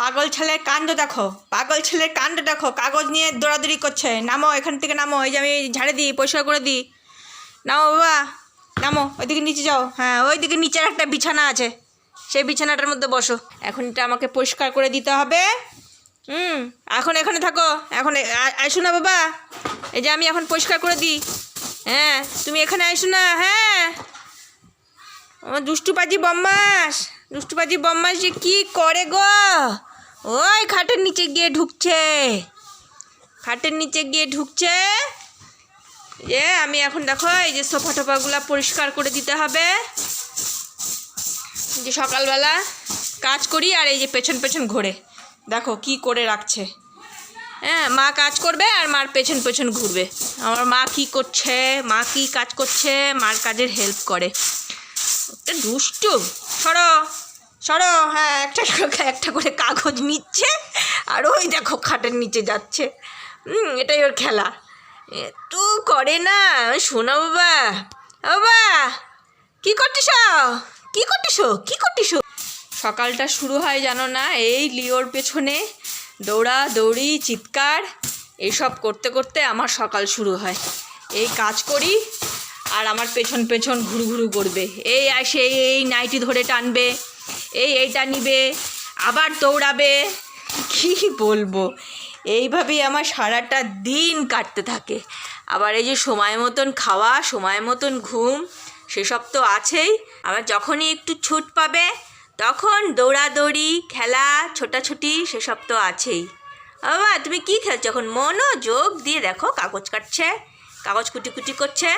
পাগল ছেলের কাণ্ড দেখো, পাগল ছেলের কাণ্ড দেখো, কাগজ নিয়ে দৌড়াদৌড়ি করছে। নামো, এখান থেকে নামো, এই যে আমি ঝাড়ে দিই, পরিষ্কার করে দিই। নামো বাবা, নামো, ওইদিকে নিচে যাও। হ্যাঁ ওইদিকে নিচের একটা বিছানা আছে। সেই বিছানাটার মধ্যে বসো। এখন এটা আমাকে পরিষ্কার করে দিতে হবে। হুম, এখন এখানে থাকো। এখন আসো না বাবা। এই যে আমি এখন পরিষ্কার করে দিই। হ্যাঁ তুমি এখানে আইসো না হ্যাঁ। আমার দুষ্টুপাজি বম্মাস দুষ্টুপাজি বম্মাস যে কী করে গো? ওই খাটের নিচে গিয়ে ঢুকছে। খাটের নিচে গিয়ে ঢুকছে। এ, আমি এখন দেখো, এই যে সোফা টোফাগুলো পরিষ্কার করে দিতে হবে। যে সকালবেলা কাজ করি আর এই যে পেছন পেছন ঘোরে। দেখো কি করে রাখছে। হ্যাঁ মা কাজ করবে আর মার পেছন পেছন ঘুরবে। আমার মা কি করছে, মা কি কাজ করছে, মার কাজের হেল্প করে। একটা দুষ্টু। সরো। সরো হ্যাঁ একটা একটা করে কাগজ নিচ্ছে আর ওই দেখো খাটের নিচে যাচ্ছে। এটাই ওর খেলা। এত করে না, শোনো বাবা। বাবা, কি করতিস কি করতিস কি করতিস সকালটা শুরু হয় জানো না, এই লিওর পেছনে। দৌড়া, দৌড়ি, চিৎকার এইসব করতে করতে আমার সকাল শুরু হয়। এই কাজ করি, আর আমার পেছন পেছন ঘুরু ঘুরু করবে। এই আসে এই নাইটি ধরে টানবে। এই এইটা নিবে, আবার দৌড়াবে। কি বলব? এইভাবেই আমার সারাটা দিন কাটতে থাকে। আবার এই যে সময় মতন খাওয়া, সময় মতন ঘুম, সেসব তো আছেই। আবার যখনই একটু ছুট পাবে, তখন দৌড়াদৌড়ি, খেলা, ছোটাছুটি, সেসব তো আছেই। বাবা, তুমি কি খেলছো এখন? মনোযোগ দিয়ে দেখো, কাগজ কাটছে, কাগজ কুটি কুটি করছে।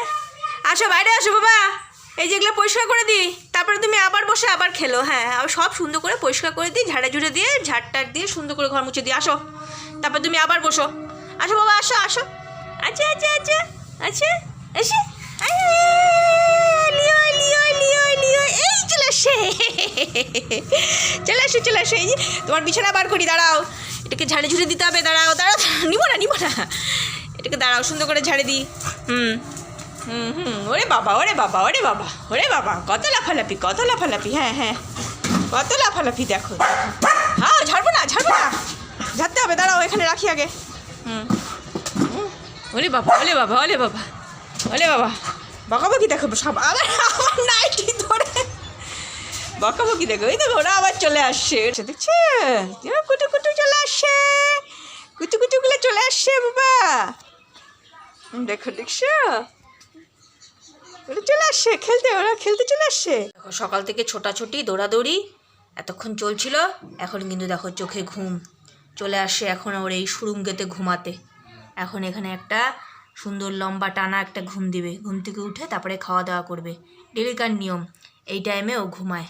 আসো বাইরে আসো বাবা। এই যেগুলো পরিষ্কার করে দিই তারপরে তুমি আবার বসে আবার খেলো হ্যাঁ সব সুন্দর করে পরিষ্কার করে দিই ঝাড়ে ঝুড়ে দিয়ে ঝাড়টার দিয়ে সুন্দর করে ঘর মুছে দিই আসো তারপর তুমি আবার বসো আসো বাবা আসো আসো আচ্ছা আচ্ছা আচ্ছা আচ্ছা এসে চলে আসো চলে আসো এই যে তোমার বিছানা বার করি দাঁড়াও এটাকে ঝাড়ে ঝুড়ে দিতে হবে দাঁড়াও দাঁড়াও নিবো না নিবো না এটাকে দাঁড়াও সুন্দর করে ঝাড়ে দিই হুম হুম হুম, ওরে বাবা ওরে বাবা ওরে বাবা ওরে বাবা, কত লাফালাফি কত লাফালাফি হ্যাঁ হ্যাঁ কত লাফালাফি, দেখো হ্যাঁ ঝাড়বো না ঝাড়বো না। ঝাড়তে হবে, দাঁড়াও, এখানে রাখি আগে। হুম। ওরে বাবা ওলে বাবা ওলে বাবা ওলে বাবা। বকাবকি দেখো, সব আবার আমার নাইটি ধরে। বকাবকি দেখো, এই দেখো, ওরা আবার চলে আসছে। দেখছে কুটু কুটু চলে আসছে। কুটু কুটুগুলো চলে আসছে, বাবা। দেখো, দেখছ? চলে আসছে, খেলতে, ওরা খেলতে চলে আসছে। দেখো, সকাল থেকে ছোটাছুটি, দৌড়াদৌড়ি, এতক্ষণ চলছিল, এখন কিন্তু দেখো চোখে ঘুম। চলে আসছে এখন ওর এই সুরুঙ্গেতে ঘুমাতে। এখন এখানে একটা সুন্দর লম্বা টানা একটা ঘুম দিবে। ঘুম থেকে উঠে তারপরে খাওয়া দাওয়া করবে ডেলিকার নিয়ম? এই টাইমে ও ঘুমায়।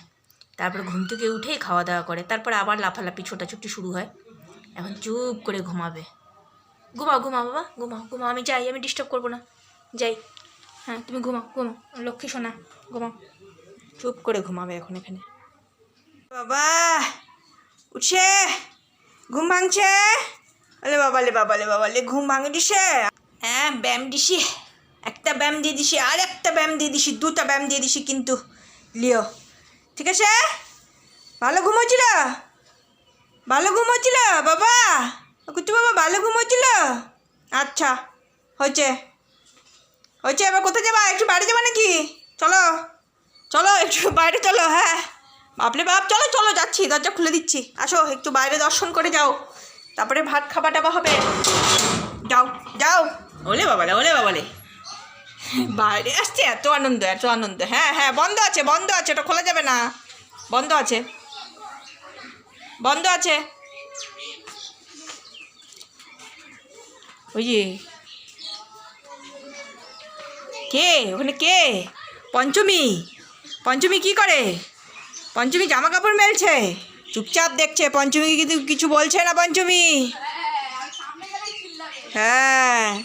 তারপরে ঘুম থেকে উঠেই খাওয়া দাওয়া করে। তারপর আবার লাফালাফি, ছোটাছুটি শুরু হয়। এখন চুপ করে ঘুমাবে। ঘুমাও ঘুমাও বাবা, ঘুমাও ঘুমাও। আমি যাই, আমি ডিস্টার্ব করব না। যাই। হ্যাঁ তুমি ঘুমাও ঘুমাও। লক্ষ্মী, সোনা, ঘুমাও। চুপ করে ঘুমাবে এখন এখানে। বাবা, উঠছে। ঘুম ভাঙছে? আলে বাবা লে বাবা লে বাবা লে ঘুম ভাঙে দিছে হ্যাঁ ব্যায়াম দিছি একটা ব্যায়াম দিয়ে দিছি আর একটা ব্যায়াম দিয়ে দিছি দুটা ব্যায়াম দিয়ে দিছি কিন্তু। লিও, ঠিক আছে? ভালো ঘুমোচ্ছিল? ভালো ঘুমোচ্ছিল? বাবা কুতু বাবা, ভালো ঘুমোচ্ছিল? আচ্ছা হয়েছে। হয়েছে, এবার কোথায় যাবা? একটু বাড়ি যাবা নাকি? চলো চলো, একটু বাইরে চলো হ্যাঁ। বাপলে বাপ, চলো চলো, যাচ্ছি, দরজা খুলে দিচ্ছি। আসো, একটু বাইরে দর্শন করে যাও। তারপরে ভাত খাবা টাবা হবে। যাও যাও। ওলে বাবালে ওলে বাবালে। বাইরে আসছে, এত আনন্দ এত আনন্দ। হ্যাঁ হ্যাঁ বন্ধ আছে বন্ধ আছে, ওটা খোলা যাবে না। বন্ধ আছে। বন্ধ আছে। ওই যে কে? ওখানে কে? পঞ্চমী? পঞ্চমী কি করে? পঞ্চমী জামা কাপড় মেলছে? চুপচাপ দেখছে, পঞ্চমী কিন্তু কিছু বলছে না পঞ্চমী। হ্যাঁ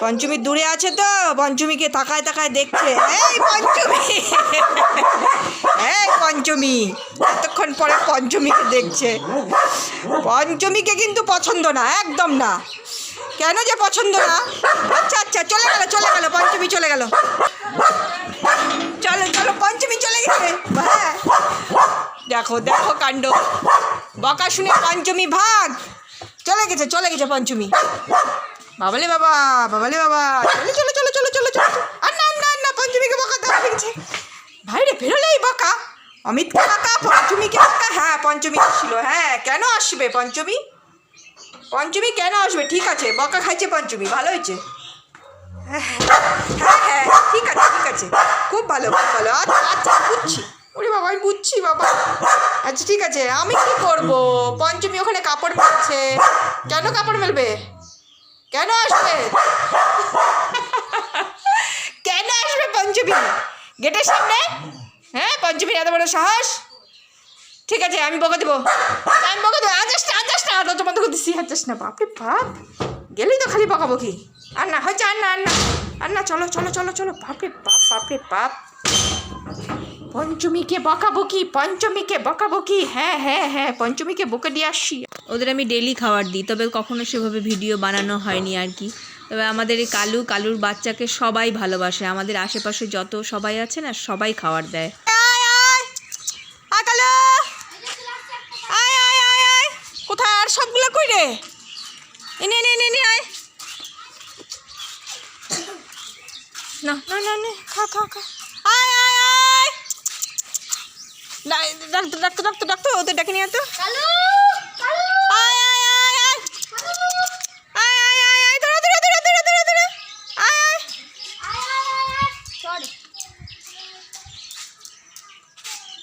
পঞ্চমী দূরে আছে তো, পঞ্চমীকে তাকায় তাকায় দেখছে। এই পঞ্চমী! এই পঞ্চমী! এতক্ষণ পরে পঞ্চমীকে দেখছে। পঞ্চমীকে কিন্তু পছন্দ না, একদম না। কেন যে পছন্দ না? আচ্ছা আচ্ছা চলে গেল চলে গেল, পঞ্চমী চলে গেল। চলো চলো, পঞ্চমী চলে গেছে। হ্যাঁ। দেখো দেখো কাণ্ড। বকা শুনে পঞ্চমী ভাগ। চলে গেছে চলে গেছে পঞ্চমী। বাবালে বাবা বাবালে বাবা। চলো চলো চলো চলো চলো চলো। আর না না না পঞ্চমীকে বকা দেওয়া হয়ে গেছে ভাই রে বেরোলে এই বকা। অমিতকে বকা, পঞ্চমীকে বকা। হ্যাঁ পঞ্চমী ছিল হ্যাঁ কেন আসবে পঞ্চমী? পঞ্চমী কেন আসবে? ঠিক আছে, বকা খাইছে পঞ্চমী, ভালো হয়েছে। হ্যাঁ হ্যাঁ হ্যাঁ ঠিক আছে ঠিক আছে। খুব ভালো খুব ভালো। আচ্ছা আচ্ছা বুঝছি। ওরে বাবা, আমি বুঝছি, বাবা। আচ্ছা ঠিক আছে, আমি কি করব? পঞ্চমী ওখানে কাপড় মেলছে। কেন কাপড় মেলবে? কেন আসবে? কেন আসবে পঞ্চমী? গেটের সামনে? হ্যাঁ পঞ্চমীর এত বড় সাহস? ঠিক আছে, আমি বকা দেবো। আমি বকা দেবো আজ দরজা বন্ধ করে দিচ্ছি আজাস না বাপরে বাপ। গেলেই তো খালি বকাবো কি আর না হচ্ছে আর না আর না আর না চলো চলো চলো। চলো বাপরে বাপ বাপরে বাপ। পঞ্চমীকে বকাবকি পঞ্চমীকে বকাবকি। হ্যাঁ হ্যাঁ হ্যাঁ পঞ্চমীকে বকে দিয়ে আসছি। ওদের আমি ডেলি খাবার দিই, তবে কখনো সেভাবে ভিডিও বানানো হয়নি আর কি। তবে আমাদের এই কালু, কালুর বাচ্চাকে সবাই ভালোবাসে। আমাদের আশেপাশে যত সবাই আছে না, সবাই খাবার দেয় আয় আয় আয় কালু আয় আয় আয় আয় কোথায় আর সবগুলো কই রে এনে এনে এনে এনে আয়। না না না না খা খা খা। আয় আয় আয়। ডাক- ডাক্তার ডাক্তার ডাক্তার ডাক্তার ওদের ডাকে নিয়ে আয় তো কালু কালু আয় আয় আয় আয়। আয় আয় আয় আয় ধরো ধরো ধরো ধরো ধরো ধরো। আয় আয়। সরি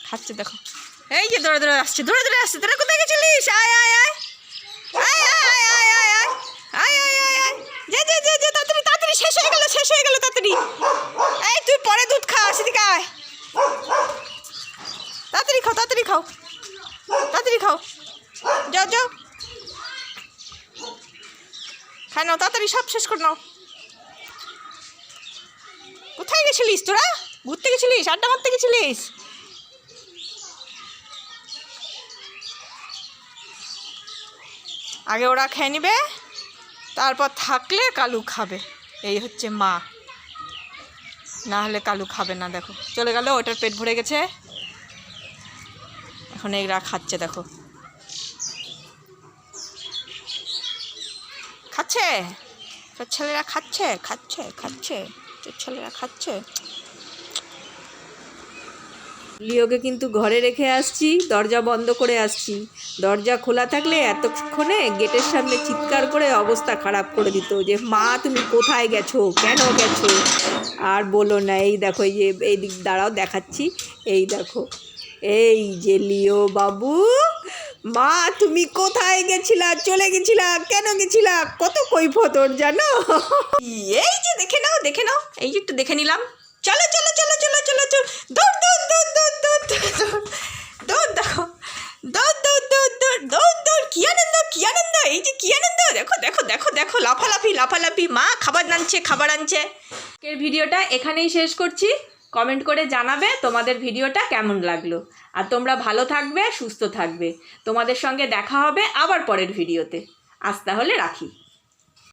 খাচ্ছে দেখো। এই যে ধরে ধরে আসছে ধরে ধরে আসছে তোরা কোথায় গেছিলিস? আয় আয় আয়। আয় আয় আয় আয় যে যে যে যে তাড়াতাড়ি তাড়াতাড়ি শেষ হয়ে গেল শেষ হয়ে গেল তাড়াতাড়ি এই তুই পরে দুধ খা সেদিকে আয় তাড়াতাড়ি খাও তাড়াতাড়ি খাও তাড়াতাড়ি খাও যাও যাও খাই নাও তাড়াতাড়ি সব শেষ করে নাও কোথায় গেছিলিস তোরা ঘুরতে গেছিলিস আড্ডা মারতে গেছিলিস আগে ওরা খেয়ে নিবে, তারপর থাকলে কালু খাবে। এই হচ্ছে মা। না হলে কালু খাবে না, দেখো। চলে গেল, ওটার পেট ভরে গেছে। এখন এরা খাচ্ছে, দেখো। খাচ্ছে? তোর ছেলেরা খাচ্ছে? খাচ্ছে খাচ্ছে। তোর ছেলেরা খাচ্ছে? লিওকে কিন্তু ঘরে রেখে আসছি, দরজা বন্ধ করে আসছি। দরজা খোলা থাকলে এতক্ষণে গেটের সামনে চিৎকার করে অবস্থা খারাপ করে দিত যে, মা, তুমি কোথায় গেছো? কেন গেছো? আর বলো না, এই দেখো, এই যে, এই দিক, দাঁড়াও, দেখাচ্ছি। এই দেখো, এই যে লিও বাবু, মা, তুমি কোথায় গেছিলা? চলে গেছিলা? কেন গেছিলা? কত কৈফত ওর, জানো? এই যে, দেখে নাও দেখে নাও, এই যে একটু দেখে নিলাম। চলো চলো চলো চলো চলো চলো। দৌড় দৌড় দৌড় দৌড় দৌড় দৌড় দৌড়। দেখো। দৌড় দৌড় দৌড় দৌড় দৌড় দৌড়। কি আনন্দ কি আনন্দ? এই যে কি আনন্দ? দেখো দেখো দেখো দেখো, লাফালাফি লাফালাফি। মা খাবার আনছে খাবার আনছে। আজকের ভিডিওটা এখানেই শেষ করছি। কমেন্ট করে জানাবে তোমাদের ভিডিওটা কেমন লাগল। আর তোমরা ভালো থাকবে, সুস্থ থাকবে। তোমাদের সঙ্গে দেখা হবে আবার পরের ভিডিওতে। আজ তাহলে রাখি।